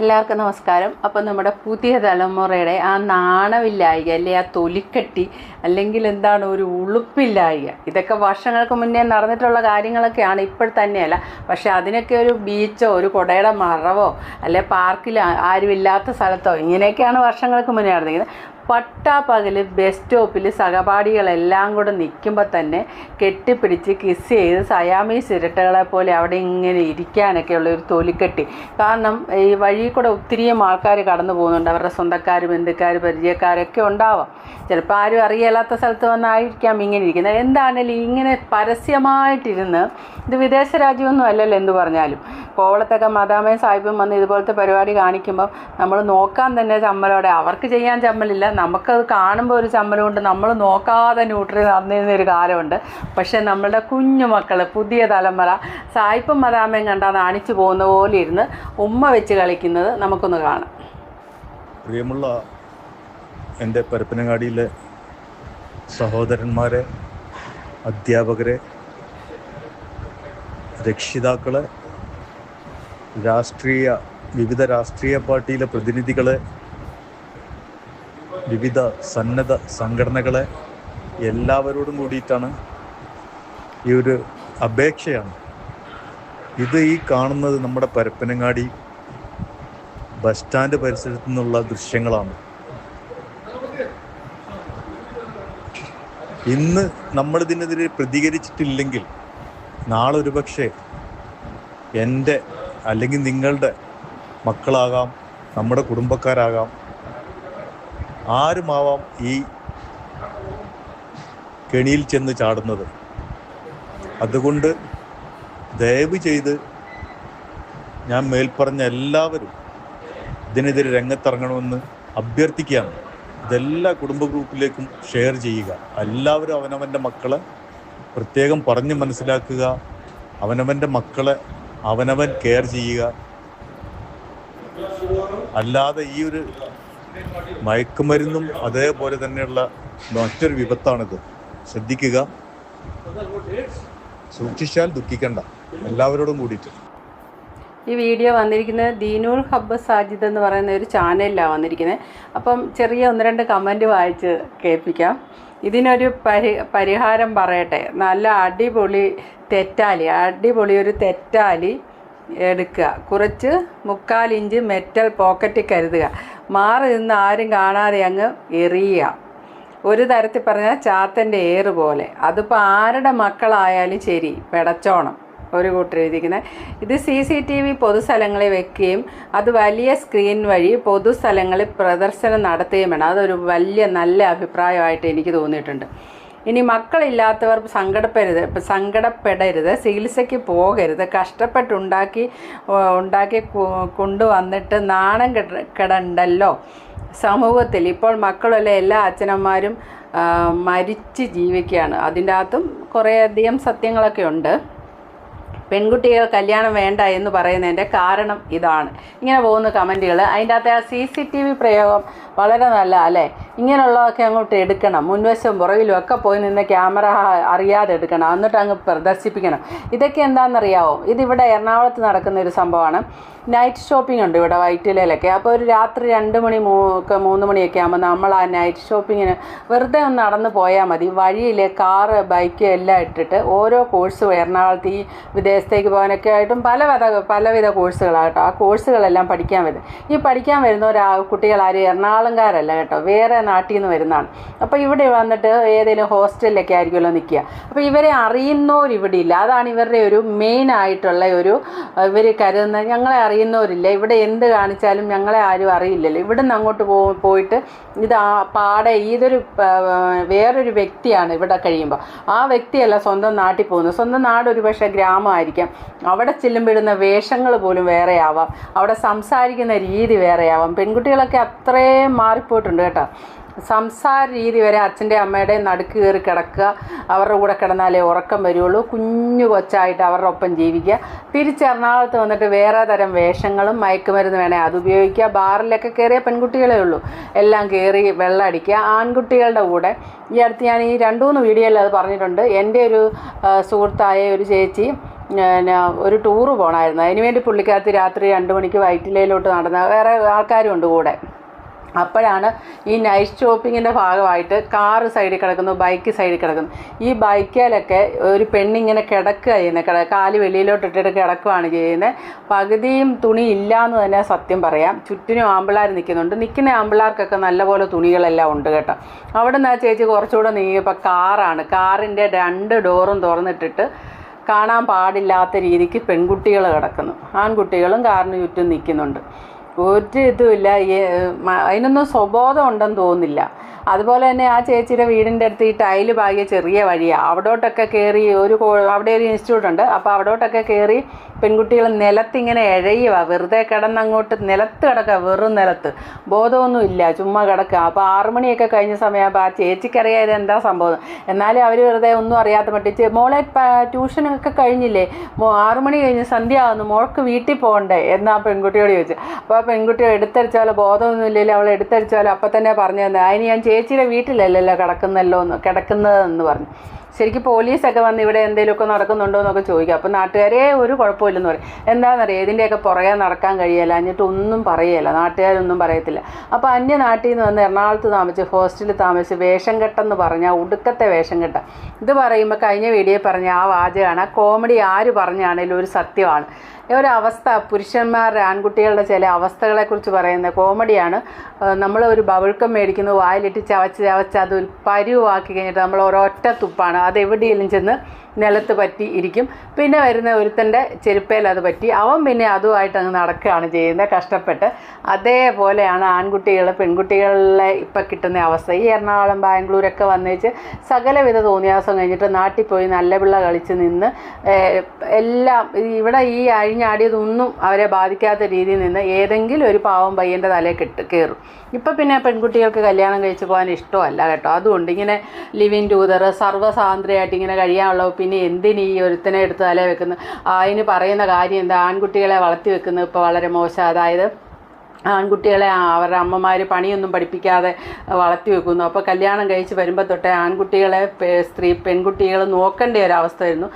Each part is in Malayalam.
എല്ലാവർക്കും നമസ്കാരം. അപ്പം നമ്മുടെ പുതിയ തലമുറയുടെ ആ നാണമില്ലായ്ക അല്ലെ ആ തൊലിക്കെട്ടി അല്ലെങ്കിൽ എന്താണ് ഒരു ഉളുപ്പില്ലായ്ക ഇതൊക്കെ വർഷങ്ങൾക്ക് മുന്നേ നടന്നിട്ടുള്ള കാര്യങ്ങളൊക്കെയാണ് ഇപ്പോൾ തന്നെയല്ല. പക്ഷെ അതിനൊക്കെ ഒരു ബീച്ചോ ഒരു കുടയുടെ മറവോ അല്ലെ പാർക്കിൽ ആരുമില്ലാത്ത സ്ഥലത്തോ ഇങ്ങനെയൊക്കെയാണ് വർഷങ്ങൾക്ക് മുന്നേ നടന്നിരിക്കുന്നത് പട്ടാപ്പകൽ ബസ് സ്റ്റോപ്പിൽ സഹപാഠികളെല്ലാം കൂടെ നിൽക്കുമ്പോൾ തന്നെ കെട്ടിപ്പിടിച്ച് കിസ് ചെയ്ത് സയാമി ചിരട്ടകളെ പോലെ അവിടെ ഇങ്ങനെ ഇരിക്കാനൊക്കെ ഉള്ള ഒരു തൊലിക്കെട്ടി. കാരണം ഈ വഴിയിൽ കൂടെ ഒത്തിരിയും ആൾക്കാർ കടന്നു പോകുന്നുണ്ട്. അവരുടെ സ്വന്തക്കാർ ബന്ധുക്കാർ പരിചയക്കാരൊക്കെ ഉണ്ടാവാം. ചിലപ്പോൾ ആരും അറിയാത്ത സ്ഥലത്ത് വന്നായിരിക്കാം ഇങ്ങനെ ഇരിക്കുന്നത്. എന്താണേലും ഇങ്ങനെ പരസ്യമായിട്ടിരുന്ന് ഇത് വിദേശ രാജ്യമൊന്നും അല്ലല്ലോ എന്ത് പറഞ്ഞാലും. കോവളത്തൊക്കെ മദാമയും സാഹിബും വന്ന് ഇതുപോലത്തെ പരിപാടി കാണിക്കുമ്പോൾ നമ്മൾ നോക്കാൻ തന്നെ ചമ്മലോടെ. അവർക്ക് ചെയ്യാൻ ചമ്മലില്ല. നമുക്കത് കാണുമ്പോൾ ഒരു ചമ്മലുകൊണ്ട് നമ്മൾ നോക്കാതെ ന്യൂട്രി നടന്നിരുന്ന ഒരു കാലമുണ്ട്. പക്ഷേ നമ്മളുടെ കുഞ്ഞു മക്കൾ പുതിയ തലമുറ സായിപ്പും മദാമയും കണ്ടാൽ നാണിച്ചു പോകുന്ന പോലെ ഇരുന്ന് ഉമ്മ വെച്ച് കളിക്കുന്നത് നമുക്കൊന്ന് കാണാം. പ്രിയമുള്ള എന്റെ പരപ്പനങ്ങാടിയിലെ സഹോദരന്മാരെ അധ്യാപകരെ രക്ഷിതാക്കളെ രാഷ്ട്രീയ വിവിധ രാഷ്ട്രീയ പാർട്ടിയിലെ പ്രതിനിധികളെ വിവിധ സന്നദ്ധ സംഘടനകളെ എല്ലാവരോടും കൂടിയിട്ടാണ് ഈ ഒരു അപേക്ഷയാണ്. ഇത് ഈ കാണുന്നത് നമ്മുടെ പരപ്പനങ്ങാടി ബസ് സ്റ്റാൻഡ് പരിസരത്തു നിന്നുള്ള ദൃശ്യങ്ങളാണ്. ഇന്ന് നമ്മളിതിനെതിരെ പ്രതികരിച്ചിട്ടില്ലെങ്കിൽ നാളെ ഒരുപക്ഷെ എന്റെ അല്ലെങ്കിൽ നിങ്ങളുടെ മക്കളാകാം നമ്മുടെ കുടുംബക്കാരാകാം ആരുമാവാം ഈ കെണിയിൽ ചെന്ന് ചാടുന്നത്? അതുകൊണ്ട് ദയവ് ചെയ്ത് ഞാൻ മേൽപ്പറഞ്ഞ എല്ലാവരും ഇതിനെതിരെ രംഗത്തിറങ്ങണമെന്ന് അഭ്യർത്ഥിക്കുകയാണ്. ഇതെല്ലാ കുടുംബ ഗ്രൂപ്പിലേക്കും ഷെയർ ചെയ്യുക. എല്ലാവരും അവനവന്റെ മക്കളെ പ്രത്യേകം പറഞ്ഞ് മനസ്സിലാക്കുക. അവനവന്റെ മക്കളെ അവനവൻ കെയർ ചെയ്യുക. അല്ലാതെ ഈ ഒരു മയക്കുമരുന്നും അതേപോലെ തന്നെയുള്ള മറ്റൊരു വിപത്താണിത്. ശ്രദ്ധിക്കുക. സൂക്ഷിച്ചാൽ ദുഃഖിക്കണ്ട. എല്ലാവരോടും കൂടിയിട്ട്. ഈ വീഡിയോ വന്നിരിക്കുന്നത് ദീനുൽ ഹബ്ബ് സാജിദ് എന്ന് പറയുന്ന ഒരു ചാനലിലാണ് വന്നിരിക്കുന്നത്. അപ്പം ചെറിയ ഒന്ന് രണ്ട് കമന്റ് വായിച്ച് കേൾപ്പിക്കാം. ഇതിനൊരു പരി പരിഹാരം പറയട്ടെ. നല്ല അടിപൊളി തെറ്റാലി. അടിപൊളി ഒരു തെറ്റാലി. എടുക്കുക. കുറച്ച് മുക്കാൽ ഇഞ്ച് മെറ്റൽ പോക്കറ്റിൽ കരുതുക. മാറി നിന്ന് ആരും കാണാതെ അങ്ങ് എറിയുക. ഒരു തരത്തിൽ പറഞ്ഞാൽ ചാത്തന്റെ ഏറ് പോലെ. അതിപ്പോൾ ആരുടെ മക്കളായാലും ശരി പെടച്ചോണം. ഒരു കൂട്ടർ എഴുതിക്കുന്നത് ഇത് സി സി ടി വി പൊതുസ്ഥലങ്ങളിൽ വെക്കുകയും അത് വലിയ സ്ക്രീൻ വഴി പൊതുസ്ഥലങ്ങളിൽ പ്രദർശനം നടത്തുകയും വേണം. അതൊരു വലിയ നല്ല അഭിപ്രായമായിട്ട് എനിക്ക് തോന്നിയിട്ടുണ്ട്. ഇനി മക്കളില്ലാത്തവർ സങ്കടപ്പെടരുത് സങ്കടപ്പെടരുത് ചികിത്സയ്ക്ക് പോകരുത് കഷ്ടപ്പെട്ടുണ്ടാക്കി ഉണ്ടാക്കി കൊണ്ടുവന്നിട്ട് നാണം കെട കിടണ്ടല്ലോ. സമൂഹത്തിൽ ഇപ്പോൾ മക്കളുള്ള എല്ലാ അച്ഛനമ്മമാരും ആ, മരിച്ച് ജീവിക്കുകയാണ്. അതിന്റെ അകത്തും കുറേയധികം സത്യങ്ങളൊക്കെ ഉണ്ട്. പെൺകുട്ടികൾ കല്യാണം വേണ്ട എന്ന് പറയുന്നതിന്റെ കാരണം ഇതാണ്. ഇങ്ങനെ പോകുന്ന കമന്റുകൾ അതിന്റെ അകത്തെ ആ സി സി ടി വി പ്രയോഗം വളരെ നല്ല അല്ലേ? ഇങ്ങനെയുള്ളതൊക്കെ അങ്ങോട്ട് എടുക്കണം. മുൻവശവും പുറകിലും ഒക്കെ പോയി നിന്ന് ക്യാമറ അറിയാതെ എടുക്കണം. എന്നിട്ട് അങ്ങ് പ്രദർശിപ്പിക്കണം. ഇതൊക്കെ എന്താണെന്നറിയാവോ? ഇതിവിടെ എറണാകുളത്ത് നടക്കുന്ന ഒരു സംഭവമാണ്. നൈറ്റ് ഷോപ്പിംഗ് ഉണ്ട് ഇവിടെ വൈറ്റിലയിലൊക്കെ. അപ്പോൾ ഒരു രാത്രി രണ്ട് മണി മൂ ഒക്കെ മൂന്ന് മണിയൊക്കെ ആകുമ്പോൾ നമ്മൾ ആ നൈറ്റ് ഷോപ്പിങ്ങിന് വെറുതെ ഒന്ന് നടന്ന് പോയാൽ മതി. വഴിയിൽ കാറ് ബൈക്ക് എല്ലാം ഇട്ടിട്ട് ഓരോ കോഴ്സും എറണാകുളത്ത് ഈ വിദേശത്തേക്ക് പോകാനൊക്കെ ആയിട്ടും പലവിധ പലവിധ കോഴ്സുകളാകട്ടോ ആ കോഴ്സുകളെല്ലാം പഠിക്കാൻ വരും ഈ പഠിക്കാൻ വരുന്നവർ കുട്ടികൾ കുട്ടികളാരും എറണാകുളംകാരല്ല കേട്ടോ. വേറെ നാട്ടിൽ നിന്ന് വരുന്നതാണ്. അപ്പോൾ ഇവിടെ വന്നിട്ട് ഏതെങ്കിലും ഹോസ്റ്റലിലൊക്കെ ആയിരിക്കുമല്ലോ നിൽക്കുക. അപ്പോൾ ഇവരെ അറിയുന്നവർ ഇവിടെ ഇല്ല അതാണ് ഇവരുടെ ഒരു മെയിൻ ആയിട്ടുള്ള ഒരു ഇവർ കരുതുന്നത് ഞങ്ങളെ അറിയുന്നവരില്ല. ഇവിടെ എന്ത് കാണിച്ചാലും ഞങ്ങളെ ആരും അറിയില്ലല്ലോ. ഇവിടുന്ന് അങ്ങോട്ട് പോ പോയിട്ട് ഇത് ആ പാടെ ഇതൊരു വേറൊരു വ്യക്തിയാണ് ഇവിടെ കഴിയുമ്പോൾ. ആ വ്യക്തിയല്ല സ്വന്തം നാട്ടിൽ പോകുന്നത്. സ്വന്തം നാട് ഒരു പക്ഷേ ഗ്രാമമായിരിക്കാം അവിടെ ചെല്ലുമ്പോഴുന്ന വേഷങ്ങൾ പോലും വേറെയാവാം. അവിടെ സംസാരിക്കുന്ന രീതി വേറെയാവാം. പെൺകുട്ടികളൊക്കെ അത്രയും മാറിപ്പോയിട്ടുണ്ട് കേട്ടോ. സംസാര രീതി വരെ അച്ഛന്റെ അമ്മയുടെ നടുക്ക് കയറി കിടക്കുക. അവരുടെ കൂടെ കിടന്നാലേ ഉറക്കം വരുള്ളൂ. കുഞ്ഞു കൊച്ചായിട്ട് അവരുടെ ഒപ്പം ജീവിക്കുക. തിരിച്ച് എറണാകുളത്ത് വന്നിട്ട് വേറെ തരം വേഷങ്ങളും മയക്കുമരുന്ന് വേണേൽ അത് ഉപയോഗിക്കുക. ബാറിലൊക്കെ കയറിയ പെൺകുട്ടികളേ ഉള്ളൂ. എല്ലാം കയറി വെള്ളം അടിക്കുക. ആൺകുട്ടികളുടെ കൂടെ ഈ അടുത്ത് ഞാൻ ഈ രണ്ടു മൂന്ന് വീഡിയോയിൽ അത് പറഞ്ഞിട്ടുണ്ട്. എന്റെ ഒരു സുഹൃത്തായ ഒരു ചേച്ചി പിന്നെ ഒരു ടൂറ് പോകണമായിരുന്നു അതിന് വേണ്ടി പുള്ളിക്കകത്ത് രാത്രി രണ്ട് മണിക്ക് വൈറ്റിലയിലോട്ട് നടന്ന വേറെ ആൾക്കാരും ഉണ്ട് കൂടെ. അപ്പോഴാണ് ഈ നൈറ്റ് ഷോപ്പിങ്ങിന്റെ ഭാഗമായിട്ട് കാറ് സൈഡിൽ കിടക്കുന്നു ബൈക്ക് സൈഡിൽ കിടക്കുന്നു. ഈ ബൈക്കിലൊക്കെ ഒരു പെണ്ണിങ്ങനെ കിടക്കുക ചെയ്യുന്നത് കിട കാൽ വെളിയിലോട്ട് ഇട്ടിട്ട് കിടക്കുകയാണ് ചെയ്യുന്നത് പകുതിയും തുണി ഇല്ല എന്ന് തന്നെ സത്യം പറയാം. ചുറ്റിനും ആമ്പിള്ളാർ നിൽക്കുന്നുണ്ട്. നിൽക്കുന്ന ആമ്പിള്ളാർക്കൊക്കെ നല്ലപോലെ തുണികളെല്ലാം ഉണ്ട് കേട്ടോ. അവിടെ നിന്ന് ചേച്ചി കുറച്ചുകൂടെ നീങ്ങിയപ്പോൾ കാറാണ് കാറിന്റെ രണ്ട് ഡോറും തുറന്നിട്ടിട്ട് കാണാൻ പാടില്ലാത്ത രീതിക്ക് പെൺകുട്ടികൾ കിടക്കുന്നു. ആൺകുട്ടികളും കാറിന് ചുറ്റും നിൽക്കുന്നുണ്ട്. ഒരു ഇതുമില്ല. അതിനൊന്നും സ്വബോധം ഉണ്ടെന്ന് തോന്നുന്നില്ല. അതുപോലെ തന്നെ ആ ചേച്ചിയുടെ വീടിന്റെ അടുത്ത് ഈ ടൈൽ പാകിയ ചെറിയ വഴിയാണ് അവിടോട്ടൊക്കെ കയറി ഒരു അവിടെ ഒരു ഇൻസ്റ്റിറ്റ്യൂട്ട് ഉണ്ട്. അപ്പോൾ അവിടോട്ടൊക്കെ കയറി പെൺകുട്ടികൾ നിലത്തിങ്ങനെ എഴയുക വെറുതെ കിടന്നങ്ങോട്ട് നിലത്ത് കിടക്കുക വെറും നിലത്ത്. ബോധമൊന്നുമില്ല. ചുമ്മാ കിടക്കുക അപ്പോൾ ആറുമണിയൊക്കെ കഴിഞ്ഞ സമയമാകുമ്പോൾ ആ ചേച്ചിക്കറിയാം ഇത് എന്താ സംഭവം? എന്നാലും അവർ വെറുതെ ഒന്നും അറിയാത്ത മട്ടിച്ച് മോളെ ട്യൂഷനൊക്കെ കഴിഞ്ഞില്ലേ? മോ ആറുമണി കഴിഞ്ഞ് ആവുന്നു. മോൾക്ക് വീട്ടിൽ പോകണ്ടേ എന്നാ പെൺകുട്ടിയോട് ചോദിച്ചു. അപ്പോൾ ആ പെൺകുട്ടി എടുത്തടിച്ചാലോ? ബോധമൊന്നുമില്ലല്ലോ അവൾ എടുത്തടിച്ചാലോ? അപ്പം തന്നെ പറഞ്ഞു തന്നെ. അതിന് ഞാൻ ചേച്ചിയുടെ വീട്ടിലല്ലല്ലോ കിടക്കുന്നല്ലോ എന്ന് കിടക്കുന്നതെന്ന് പറഞ്ഞു. ശരിക്കും പോലീസൊക്കെ വന്ന് ഇവിടെ എന്തെങ്കിലുമൊക്കെ നടക്കുന്നുണ്ടോ എന്നൊക്കെ ചോദിക്കും. അപ്പം നാട്ടുകാരെ ഒരു കുഴപ്പമില്ലെന്ന് പറയും. എന്താണെന്നറിയാം ഇതിന്റെയൊക്കെ പുറകെ നടക്കാൻ കഴിയില്ല. എന്നിട്ട് ഒന്നും പറയല്ല നാട്ടുകാരൊന്നും പറയത്തില്ല. അപ്പോൾ അന്യ നാട്ടിൽ നിന്ന് വന്ന് എറണാകുളത്ത് താമസിച്ച് ഹോസ്റ്റലിൽ താമസിച്ച് വേഷം കെട്ടെന്ന് പറഞ്ഞാൽ ഒടുക്കത്തെ വേഷം കെട്ട. ഇത് പറയുമ്പോൾ കഴിഞ്ഞ വീഡിയോ പറഞ്ഞ ആ വാചകമാണ് കോമഡി ആര് പറഞ്ഞാണേലും ഒരു സത്യമാണ്. ഒരവസ്ഥ പുരുഷന്മാരുടെ ആൺകുട്ടികളുടെ ചില അവസ്ഥകളെക്കുറിച്ച് പറയുന്ന കോമഡിയാണ്. നമ്മൾ ഒരു ബബിൾക്കം മേടിക്കുന്നു വായിലിട്ട് ചവച്ച് ചവച്ച് അത് പരുവാക്കി കഴിഞ്ഞിട്ട് നമ്മൾ ഒരൊറ്റ തുപ്പാണ്. അത് എവിടെയെങ്കിലും ചെന്ന് നിലത്ത് പറ്റി ഇരിക്കും. പിന്നെ വരുന്ന ഒരുത്തന്റെ ചെരുപ്പയിൽ അത് പറ്റി. അവൻ പിന്നെ അതുമായിട്ട് അങ്ങ് നടക്കുകയാണ് ചെയ്യുന്നത്. കഷ്ടപ്പെട്ട് അതേപോലെയാണ് ആൺകുട്ടികൾ പെൺകുട്ടികളിലെ ഇപ്പം കിട്ടുന്ന അവസ്ഥ. ഈ എറണാകുളം ബാംഗ്ലൂരൊക്കെ വന്നേച്ച് സകലവിധ തോന്നിയാസം കഴിഞ്ഞിട്ട് നാട്ടിൽ പോയി നല്ല പിള്ള കളിച്ച് നിന്ന് എല്ലാം ഇവിടെ ഈ അഴിഞ്ഞാടിയതൊന്നും അവരെ ബാധിക്കാത്ത രീതിയിൽ നിന്ന് ഏതെങ്കിലും ഒരു പാവം പയ്യന്റെ തലയിൽ കിട്ട് കയറും. ഇപ്പം പിന്നെ പെൺകുട്ടികൾക്ക് കല്യാണം കഴിച്ച് പോകാൻ ഇഷ്ടമല്ല കേട്ടോ. അതുകൊണ്ട് ഇങ്ങനെ ലിവിൻ ടൂതർ സർവസ്വാതന്ത്ര്യമായിട്ട് ഇങ്ങനെ കഴിയാനുള്ളൂ പിന്നെ എന്തിന് ഈ ഒരുത്തനെ എടുത്ത് തല വെക്കുന്നു അതിന് പറയുന്ന കാര്യം എന്താ? ആൺകുട്ടികളെ വളർത്തി വെക്കുന്നത് ഇപ്പോൾ വളരെ മോശം. അതായത് ആൺകുട്ടികളെ അവരുടെ അമ്മമാർ പണിയൊന്നും പഠിപ്പിക്കാതെ വളർത്തി വെക്കുന്നു. അപ്പോൾ കല്യാണം കഴിച്ച് വരുമ്പോൾ തൊട്ടേ ആൺകുട്ടികളെ സ്ത്രീ പെൺകുട്ടികൾ നോക്കേണ്ട ഒരവസ്ഥ വരുന്നു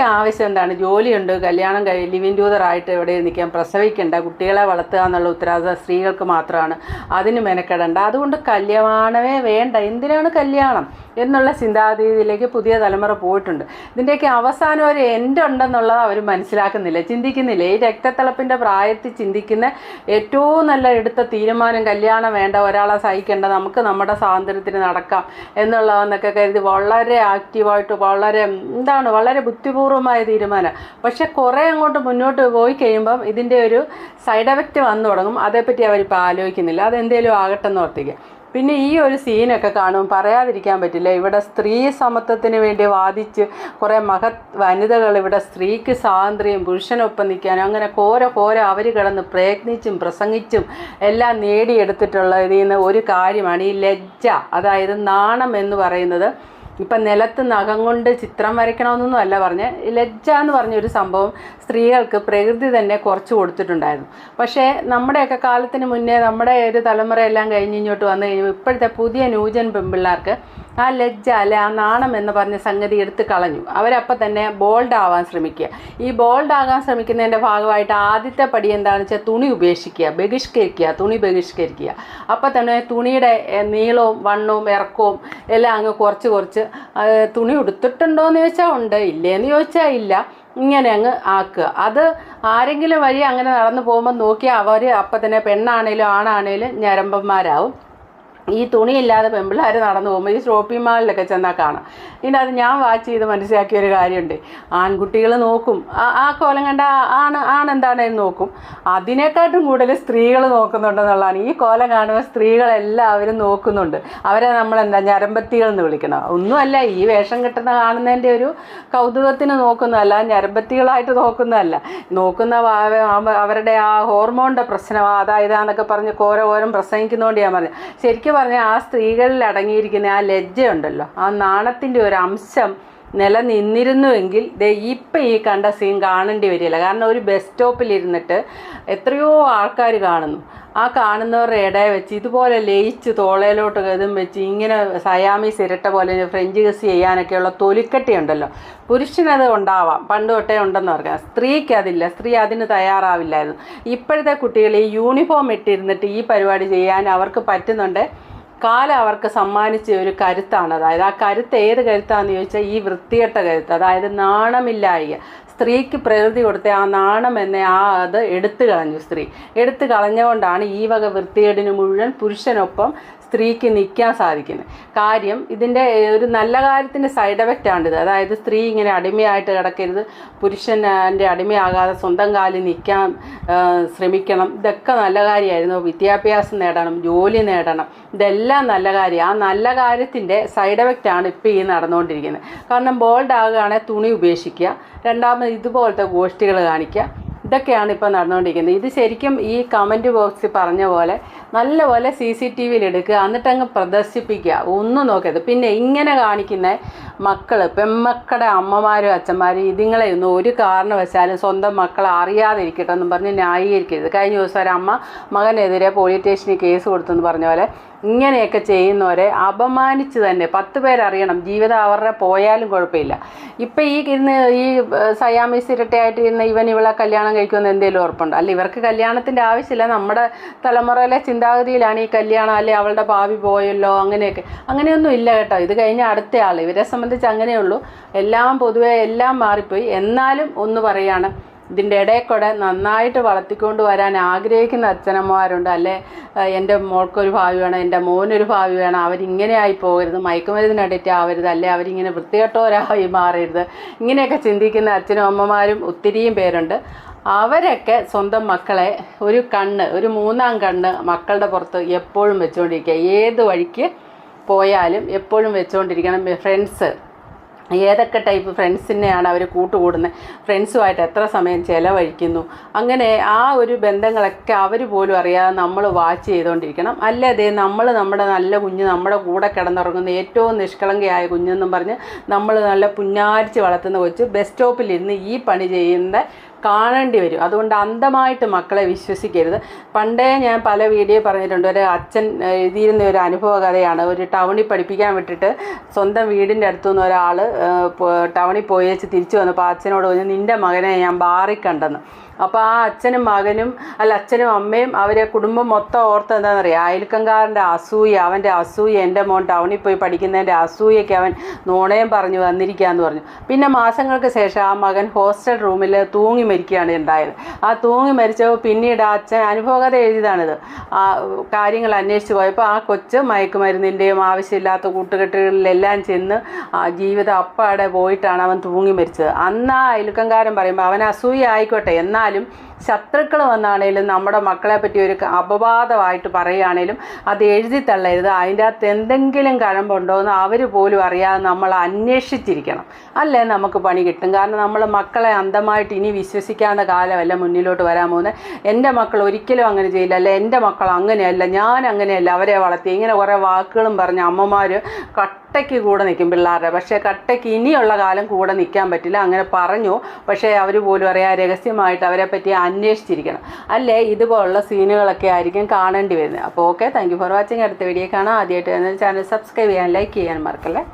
ആവശ്യം എന്താണ്? ജോലിയുണ്ട്. കല്യാണം കഴി ലിവിൻ ടൂതറായിട്ട് എവിടെ നിൽക്കാൻ പ്രസവിക്കേണ്ട. കുട്ടികളെ വളർത്തുക എന്നുള്ള ഉത്തരവാദിത്തം സ്ത്രീകൾക്ക് മാത്രമാണ്. അതിന് മെനക്കെടേണ്ട. അതുകൊണ്ട് കല്യാണമേ വേണ്ട. എന്തിനാണ് കല്യാണം? എന്നുള്ള ചിന്താഗതിയിലേക്ക് പുതിയ തലമുറ പോയിട്ടുണ്ട്. ഇതിന്റെയൊക്കെ അവസാനം ഒരു എൻഡ് ഉണ്ടെന്നുള്ളത് അവർ മനസ്സിലാക്കുന്നില്ല. ചിന്തിക്കുന്നില്ല. ഈ രക്തത്തിളപ്പിന്റെ പ്രായത്തിൽ ചിന്തിക്കുന്ന ഏറ്റവും നല്ല എടുത്ത തീരുമാനം കല്യാണം വേണ്ട ഒരാളെ സഹിക്കേണ്ട നമുക്ക് നമ്മുടെ സ്വാതന്ത്ര്യത്തിന് നടക്കാം എന്നുള്ളതെന്നൊക്കെ കരുതി വളരെ ആക്റ്റീവായിട്ട് വളരെ എന്താണ് വളരെ ബുദ്ധിപൂർവമായ തീരുമാനം. പക്ഷെ കുറേ അങ്ങോട്ട് മുന്നോട്ട് പോയി കഴിയുമ്പം ഇതിന്റെ ഒരു സൈഡ് എഫക്റ്റ് വന്നു തുടങ്ങും. അതേപ്പറ്റി അവരിപ്പോൾ ആലോചിക്കുന്നില്ല. അതെന്തേലും ആകട്ടെ എന്ന് ഓർത്തിക്കുക പിന്നെ ഈ ഒരു സീനൊക്കെ കാണും പറയാതിരിക്കാൻ പറ്റില്ല. ഇവിടെ സ്ത്രീ സമത്വത്തിന് വേണ്ടി വാദിച്ച് കുറേ മഹത് വനിതകൾ ഇവിടെ സ്ത്രീക്ക് സ്വാതന്ത്ര്യം പുരുഷനൊപ്പം നിൽക്കാനും അങ്ങനെ കോര കോര അവർ കിടന്ന് പ്രയത്നിച്ചും പ്രസംഗിച്ചും എല്ലാം നേടിയെടുത്തിട്ടുള്ള ഇതിൽ നിന്ന് ഒരു കാര്യമാണ് ഈ ലജ്ജ. അതായത് നാണം എന്ന് പറയുന്നത് ഇപ്പം നിലത്ത് നഖം കൊണ്ട് ചിത്രം വരയ്ക്കണമെന്നൊന്നും അല്ല പറഞ്ഞ്. ലജ്ജ എന്ന് പറഞ്ഞൊരു സംഭവം സ്ത്രീകൾക്ക് പ്രകൃതി തന്നെ കുറച്ച് കൊടുത്തിട്ടുണ്ടായിരുന്നു. പക്ഷേ നമ്മുടെയൊക്കെ കാലത്തിന് മുന്നേ നമ്മുടെ ഒരു തലമുറയെല്ലാം കഴിഞ്ഞ് ഇങ്ങോട്ട് വന്നു കഴിഞ്ഞപ്പോൾ ഇപ്പോഴത്തെ പുതിയ ന്യൂജൻ പെൺപിള്ളേർക്ക് ആ ലജ്ജ അല്ലെ ആ നാണം എന്ന് പറഞ്ഞ സംഗതി എടുത്ത് കളഞ്ഞു. അവരപ്പം തന്നെ ബോൾഡ് ആവാൻ ശ്രമിക്കുക. ഈ ബോൾഡ് ആകാൻ ശ്രമിക്കുന്നതിന്റെ ഭാഗമായിട്ട് ആദ്യത്തെ പടി എന്താണെന്ന് വെച്ചാൽ തുണി ഉപേക്ഷിക്കുക ബഹിഷ്കരിക്കുക തുണി ബഹിഷ്കരിക്കുക. അപ്പം തന്നെ തുണിയുടെ നീളവും വണ്ണവും ഇറക്കവും എല്ലാം അങ്ങ് കുറച്ച് കുറച്ച് തുണി ഉടുത്തിട്ടുണ്ടോ എന്ന് ചോദിച്ചാൽ ഉണ്ട് ഇല്ലേന്ന് ചോദിച്ചാൽ ഇല്ല. ഇങ്ങനെ അങ്ങ് ആക്കുക. അത് ആരെങ്കിലും വഴി അങ്ങനെ നടന്നു പോകുമ്പോൾ നോക്കിയാൽ അവർ അപ്പം തന്നെ പെണ്ണാണേലും ആണാണേലും ഞരമ്പന്മാരാവും. ഈ തുണിയില്ലാതെ പെമ്പിള്ളേർ നടന്നു പോകുമ്പോൾ ഈ ഷോപ്പിംഗ് മാളിലൊക്കെ ചെന്നാൽ കാണാം. ഇതിന്റെ അത് ഞാൻ വാച്ച് ചെയ്ത് മനസ്സിലാക്കിയ ഒരു കാര്യമുണ്ട്. ആൺകുട്ടികൾ നോക്കും. ആ- കോലം കണ്ട ആണ് ആണെന്താണേലും നോക്കും. അതിനെക്കാട്ടും കൂടുതൽ സ്ത്രീകൾ നോക്കുന്നുണ്ടെന്നുള്ളതാണ്. ഈ കോലം കാണുമ്പോൾ സ്ത്രീകളെല്ലാവരും നോക്കുന്നുണ്ട്. അവരെ നമ്മൾ നമ്മളെന്താ ഞരമ്പത്തികൾ എന്ന് വിളിക്കണം. ഒന്നുമല്ല ഈ വേഷം കെട്ടുന്ന കാണുന്നതിന്റെ ഒരു കൗതുകത്തിന് നോക്കുന്നതല്ല ഞരമ്പത്തികളായിട്ട് നോക്കുന്നതല്ല. നോക്കുന്ന അവരുടെ ആ ഹോർമോണിന്റെ പ്രശ്നം അതായതാന്നൊക്കെ പറഞ്ഞ് കോര ഓരം പ്രസംഗിക്കുന്നതുകൊണ്ട് ഞാൻ പറഞ്ഞു. ശരിക്കും പറഞ്ഞാൽ ആ സ്ത്രീകളിൽ അടങ്ങിയിരിക്കുന്ന ആ ലജ്ജയുണ്ടല്ലോ ആ നാണത്തിന്റെ ഒരു അംശം നിലനിന്നിരുന്നുവെങ്കിൽ ദേ ഇപ്പം ഈ കണ്ട സീൻ കാണേണ്ടി വരില്ല. കാരണം ഒരു ബസ് സ്റ്റോപ്പിൽ ഇരുന്നിട്ട് എത്രയോ ആൾക്കാർ കാണുന്നു. ആ കാണുന്നവരുടെ ഇടയെ വെച്ച് ഇതുപോലെ ലയിച്ച് തോളയിലോട്ട് ഇതും വെച്ച് ഇങ്ങനെ സയാമി സിരട്ട പോലെ ഫ്രഞ്ച് കസ് ചെയ്യാനൊക്കെയുള്ള തൊലിക്കട്ടി ഉണ്ടല്ലോ. പുരുഷനത് ഉണ്ടാവാം. പണ്ട് തൊട്ടേ ഉണ്ടെന്ന് പറയാം സ്ത്രീക്ക് അതില്ല. സ്ത്രീ അതിന് തയ്യാറാവില്ലായിരുന്നു. ഇപ്പോഴത്തെ കുട്ടികൾ ഈ യൂണിഫോം ഇട്ടിരുന്നിട്ട് ഈ പരിപാടി ചെയ്യാൻ അവർക്ക് പറ്റുന്നുണ്ട്. കാലം അവർക്ക് സമ്മാനിച്ച ഒരു കരുത്താണ്. അതായത് ആ കരുത്ത് ഏത് കരുത്താന്ന് ചോദിച്ചാൽ ഈ വൃത്തികെട്ട കരുത്ത്. അതായത് നാണമില്ലായ്മ സ്ത്രീക്ക് പ്രകൃതി കൊടുത്ത ആ നാണം എന്ന ആ അത് എടുത്തു കളഞ്ഞു സ്ത്രീ. എടുത്തു കളഞ്ഞുകൊണ്ടാണ് ഈ വക വൃത്തികേടിന് മുഴുവൻ പുരുഷനൊപ്പം സ്ത്രീക്ക് നിൽക്കാൻ സാധിക്കുന്നത് കാര്യം ഇതിന്റെ ഒരു നല്ല കാര്യത്തിന്റെ സൈഡ് എഫക്റ്റ് ആണിത്. അതായത് സ്ത്രീ ഇങ്ങനെ അടിമയായിട്ട് കിടക്കരുത്. പുരുഷന്റെ അടിമയാകാതെ സ്വന്തം കാലിൽ നിൽക്കാൻ ശ്രമിക്കണം. ഇതൊക്കെ നല്ല കാര്യമായിരുന്നു. വിദ്യാഭ്യാസം നേടണം ജോലി നേടണം. ഇതെല്ലാം നല്ല കാര്യം. ആ നല്ല കാര്യത്തിന്റെ സൈഡ് എഫക്റ്റ് ആണ് ഇപ്പോൾ ഈ നടന്നുകൊണ്ടിരിക്കുന്നത്. കാരണം ബോൾഡ് ആകുകയാണെങ്കിൽ തുണി ഉപേക്ഷിക്കുക. രണ്ടാമത് ഇതുപോലത്തെ ഗോഷ്ഠികൾ കാണിക്കുക. ഇതൊക്കെയാണ് ഇപ്പോൾ നടന്നുകൊണ്ടിരിക്കുന്നത്. ഇത് ശരിക്കും ഈ കമന്റ് ബോക്സിൽ പറഞ്ഞ പോലെ നല്ലപോലെ സി സി ടി വിയിൽ എടുക്കുക എന്നിട്ടങ്ങ് പ്രദർശിപ്പിക്കുക ഒന്നും നോക്കരുത്. പിന്നെ ഇങ്ങനെ കാണിക്കുന്ന മക്കൾ പെമ്മക്കളുടെ അമ്മമാരും അച്ഛന്മാരും ഇതുങ്ങളെ ഒന്നും ഒരു കാരണവശാലും സ്വന്തം മക്കളെ അറിയാതിരിക്കട്ടെ എന്നും പറഞ്ഞ് ന്യായീകരിക്കരുത്. കഴിഞ്ഞ ദിവസം ഒരു അമ്മ മകനെതിരെ പോലീസ് സ്റ്റേഷനിൽ കേസ് കൊടുത്തെന്ന് പറഞ്ഞ പോലെ ഇങ്ങനെയൊക്കെ ചെയ്യുന്നവരെ അപമാനിച്ച് തന്നെ പത്ത് പേരറിയണം. ജീവിതം അവരുടെ പോയാലും കുഴപ്പമില്ല. ഇപ്പം ഈ ഇരുന്ന് ഈ സയാമീസ് ഇരട്ടയായിട്ട് ഇരുന്ന് ഇവൻ ഇവളെ കല്യാണം കഴിക്കുമെന്ന് എന്തെങ്കിലും ഉറപ്പുണ്ടോ? അല്ല ഇവർക്ക് കല്യാണത്തിന്റെ ആവശ്യമില്ല. നമ്മുടെ തലമുറയിലെ ചിന്താഗതിയിലാണ് ഈ കല്യാണം. അല്ലെ അവളുടെ ഭാവി പോയല്ലോ അങ്ങനെയൊക്കെ. അങ്ങനെയൊന്നും ഇല്ല കേട്ടോ. ഇത് കഴിഞ്ഞ അടുത്ത ആൾ ഇവരെ സംബന്ധിച്ച് അങ്ങനെയുള്ളൂ എല്ലാം പൊതുവെ എല്ലാം മാറിപ്പോയി. എന്നാലും ഒന്ന് പറയുകയാണ് ഇതിന്റെ ഇടയിൽ കൂടെ നന്നായിട്ട് വളർത്തിക്കൊണ്ട് വരാൻ ആഗ്രഹിക്കുന്ന അച്ഛനമ്മമാരുണ്ട്. അല്ലെ എന്റെ മോൾക്കൊരു ഭാവി വേണം എന്റെ മോനൊരു ഭാവി വേണം അവരിങ്ങനെ ആയി പോകരുത്. മയക്കുമരുന്നിന് അഡിക്റ്റ് ആവരുത് അല്ലെ? അവരിങ്ങനെ വൃത്തികെട്ടവരായി മാറരുത്. ഇങ്ങനെയൊക്കെ ചിന്തിക്കുന്ന അച്ഛനും അമ്മമാരും ഒത്തിരിയും പേരുണ്ട്. അവരൊക്കെ സ്വന്തം മക്കളെ ഒരു കണ്ണ് ഒരു മൂന്നാം കണ്ണ് മക്കളുടെ പുറത്ത് എപ്പോഴും വെച്ചുകൊണ്ടിരിക്കുക ഏത് വഴിക്ക് പോയാലും എപ്പോഴും വെച്ചുകൊണ്ടിരിക്കണം ഫ്രണ്ട്സ് ഏതൊക്കെ ടൈപ്പ് ഫ്രണ്ട്സിനെയാണ് അവർ കൂട്ടുകൂടുന്നത് ഫ്രണ്ട്സുമായിട്ട് എത്ര സമയം ചിലവഴിക്കുന്നു? അങ്ങനെ ആ ഒരു ബന്ധങ്ങളൊക്കെ അവർ പോലും അറിയാതെ നമ്മൾ വാച്ച് ചെയ്തുകൊണ്ടിരിക്കണം അല്ലാതെ നമ്മൾ നമ്മുടെ നല്ല കുഞ്ഞ് നമ്മുടെ കൂടെ കിടന്നുറങ്ങുന്ന ഏറ്റവും നിഷ്കളങ്കയായ കുഞ്ഞെന്നും പറഞ്ഞ് നമ്മൾ നല്ല പുന്നാരിച്ച് വളർത്തുന്ന കൊച്ച് ബസ് സ്റ്റോപ്പിലിരുന്ന് ഈ പണി ചെയ്യുന്ന കാണേണ്ടി വരും. അതുകൊണ്ട് അന്ധമായിട്ട് മക്കളെ വിശ്വസിക്കരുത്. പണ്ടേ ഞാൻ പല വീഡിയോ പറഞ്ഞിട്ടുണ്ട്. ഒരു അച്ഛൻ എഴുതിയിരുന്ന ഒരു അനുഭവ കഥയാണ് ഒരു ടൗണിൽ പഠിപ്പിക്കാൻ വിട്ടിട്ട് സ്വന്തം വീടിന്റെ അടുത്തുനിന്ന് ഒരാൾ ടൗണിൽ പോയി വെച്ച് തിരിച്ചു വന്നപ്പോൾ അച്ഛനോട് പറഞ്ഞു നിന്റെ മകനെ ഞാൻ ബാറിൽ കണ്ടെന്ന് അപ്പോൾ ആ അച്ഛനും മകനും അല്ല അച്ഛനും അമ്മയും അവരെ കുടുംബം മൊത്തം ഓർത്ത് എന്താണെന്നറിയാം അയൽക്കങ്കാരന്റെ അസൂയ അവന്റെ അസൂയ എന്റെ മോൻ ടൗണിൽ പോയി പഠിക്കുന്നതിന്റെ അസൂയയ്ക്ക് അവൻ നോണയം പറഞ്ഞു വന്നിരിക്കുകയെന്ന് പറഞ്ഞു. പിന്നെ മാസങ്ങൾക്ക് ശേഷം ആ മകൻ ഹോസ്റ്റൽ റൂമിൽ തൂങ്ങി മരിക്കുകയാണ് ഉണ്ടായത്. ആ തൂങ്ങി മരിച്ചപ്പോൾ പിന്നീട് ആ അച്ഛൻ അനുഭവകഥ എഴുതിയതാണിത്. ആ കാര്യങ്ങൾ അന്വേഷിച്ച് പോയപ്പോൾ ആ കൊച്ച് മയക്കുമരുന്നിന്റെയും ആവശ്യമില്ലാത്ത കൂട്ടുകെട്ടുകളിലെല്ലാം ചെന്ന് ജീവിതം അപ്പാടെ പോയിട്ടാണ് അവൻ തൂങ്ങി മരിച്ചത്. അന്ന് ആ അയൽക്കങ്കാരൻ പറയുമ്പോൾ അവൻ അസൂയ ആയിക്കോട്ടെ എന്നാലും ശത്രുക്കൾ വന്നാണേലും നമ്മുടെ മക്കളെ പറ്റി ഒരു അപവാദമായിട്ട് പറയുകയാണേലും അത് എഴുതി തള്ളരുത്. അതിന്റെ അകത്ത് എന്തെങ്കിലും കഴമ്പുണ്ടോ എന്ന് അവർ പോലും അറിയാതെ നമ്മൾ അന്വേഷിച്ചിരിക്കണം. അല്ലേ നമുക്ക് പണി കിട്ടും. കാരണം നമ്മൾ മക്കളെ അന്ധമായിട്ട് ഇനി വിശ്വസിക്കാവുന്ന കാലമല്ല മുന്നിലോട്ട് വരാൻ പോകുന്നത്. എന്റെ മക്കൾ ഒരിക്കലും അങ്ങനെ ചെയ്യില്ല. അല്ല എന്റെ മക്കൾ അങ്ങനെയല്ല ഞാൻ അങ്ങനെയല്ല അവരെ വളർത്തി. ഇങ്ങനെ കുറേ വാക്കുകളും പറഞ്ഞ് അമ്മമാർ കട്ടയ്ക്ക് കൂടെ നിൽക്കും പിള്ളേരുടെ. പക്ഷേ കട്ടയ്ക്ക് ഇനിയുള്ള കാലം കൂടെ നിൽക്കാൻ പറ്റില്ല. അങ്ങനെ പറഞ്ഞു. പക്ഷേ അവർ പോലും അറിയാം രഹസ്യമായിട്ട് അവരെ പറ്റി അന്വേഷിച്ചിരിക്കണം. അല്ലേ? ഇതുപോലുള്ള സീനുകളൊക്കെ ആയിരിക്കും കാണേണ്ടി വരുന്നത്. അപ്പോൾ ഓക്കെ താങ്ക് ഫോർ വാച്ചിങ് അടുത്ത വീഡിയോ കാണാം. ആദ്യമായിട്ട് ചാനൽ സബ്സ്ക്രൈബ് ചെയ്യാൻ ലൈക്ക് ചെയ്യാൻ മറക്കല്ലേ?